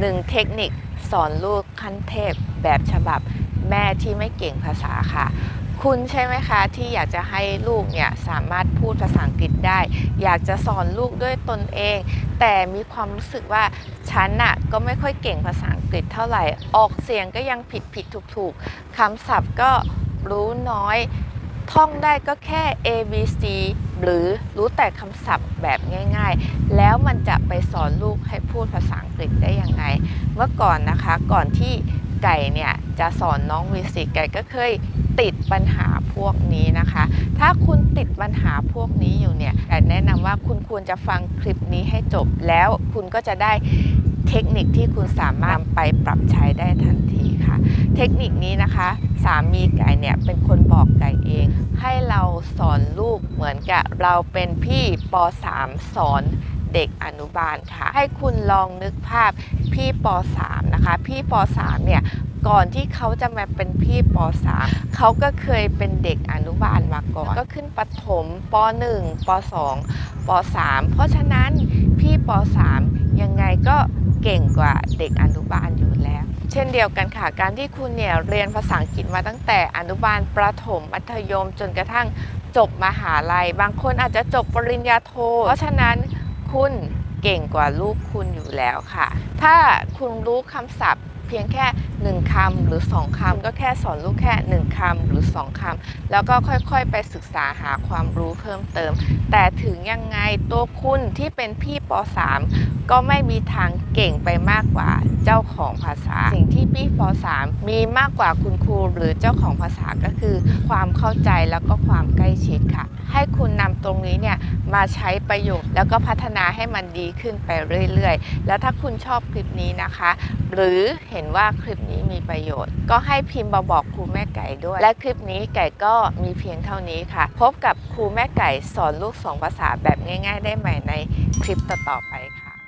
หนึ่งเทคนิคสอนลูกขั้นเทพแบบฉบับแม่ที่ไม่เก่งภาษาค่ะ คุณใช่ไหมคะที่อยากจะให้ลูกเนี่ยสามารถพูดภาษาอังกฤษได้ อยากจะสอนลูกด้วยตนเอง แต่มีความรู้สึกว่าฉันน่ะก็ไม่ค่อยเก่งภาษาอังกฤษเท่าไหร่ ออกเสียงก็ยังผิดผิดถูกถูกคำศัพท์ก็รู้น้อย ท่องได้ก็แค่ A B C หรือรู้แต่คำศัพท์แบบง่ายๆ แล้วมันจะไปสอนลูกให้พูดภาษาอังกฤษได้ยังไง เมื่อก่อนนะคะก่อนที่ไก่เนี่ยจะสอนน้องวิสิกไก่ก็เคยติดปัญหาพวกนี้นะคะ ถ้าคุณติดปัญหาพวกนี้อยู่เนี่ยไก่แนะนำว่าคุณควรจะฟังคลิปนี้ให้จบแล้วคุณก็จะได้เทคนิคที่คุณสามารถไปปรับใช้ได้ทันทีค่ะ เทคนิคนี้นะคะ สามีไก่เนี่ยเป็นคนบอกไก่เองให้ สอนลูกเหมือนกับเราเป็นพี่ป .3 สอนเด็กอนุบาลค่ะ ให้คุณลองนึกภาพพี่ป .3 นะคะ พี่ป .3 เนี่ยก่อนที่เขาจะมาเป็นพี่ป .3 เขาก็เคยเป็นเด็กอนุบาลมาก่อน ก็ขึ้นประถมป .1 ป .2 ป .3 เพราะฉะนั้นพี่ป .3 ยังไงก็ เก่งกว่าเด็กอนุบาลอยู่แล้ว เช่นเดียวกันค่ะ การที่คุณเนี่ยเรียนภาษาอังกฤษมาตั้งแต่อนุบาลประถมมัธยมจนกระทั่งจบมหาลัย บางคนอาจจะจบปริญญาโท เพราะฉะนั้นคุณเก่งกว่าลูกคุณอยู่แล้วค่ะ ถ้าคุณรู้คำศัพท์เพียงแค่ หนึ่งคำหรือสองคำก็แค่สอนลูกแค่หนึ่งคำหรือสองคำแล้วก็ค่อยๆ ไปศึกษาหาความรู้เพิ่มเติม แต่ถึงยังไงตัวคุณที่เป็นพี่ป .3 ก็ไม่มีทางเก่งไปมากกว่าเจ้าของภาษา สิ่งที่พี่ป .3 มีมากกว่าคุณครูหรือเจ้าของภาษาก็คือ ความเข้าใจแล้วก็ความใกล้ชิดค่ะ ให้คุณนำตรงนี้เนี่ยมาใช้ประโยชน์ แล้วก็พัฒนาให้มันดีขึ้นไปเรื่อยๆ แล้วถ้าคุณชอบคลิปนี้นะคะ หรือเห็นว่าคลิปนี้มีประโยชน์ ก็ให้พิมพ์มาบอกครูแม่ไก่ด้วย และคลิปนี้ไก่ก็มีเพียงเท่านี้ค่ะ พบกับครูแม่ไก่สอนลูกสองภาษาแบบง่าย ๆ ได้ใหม่ในคลิปต่อๆไปค่ะ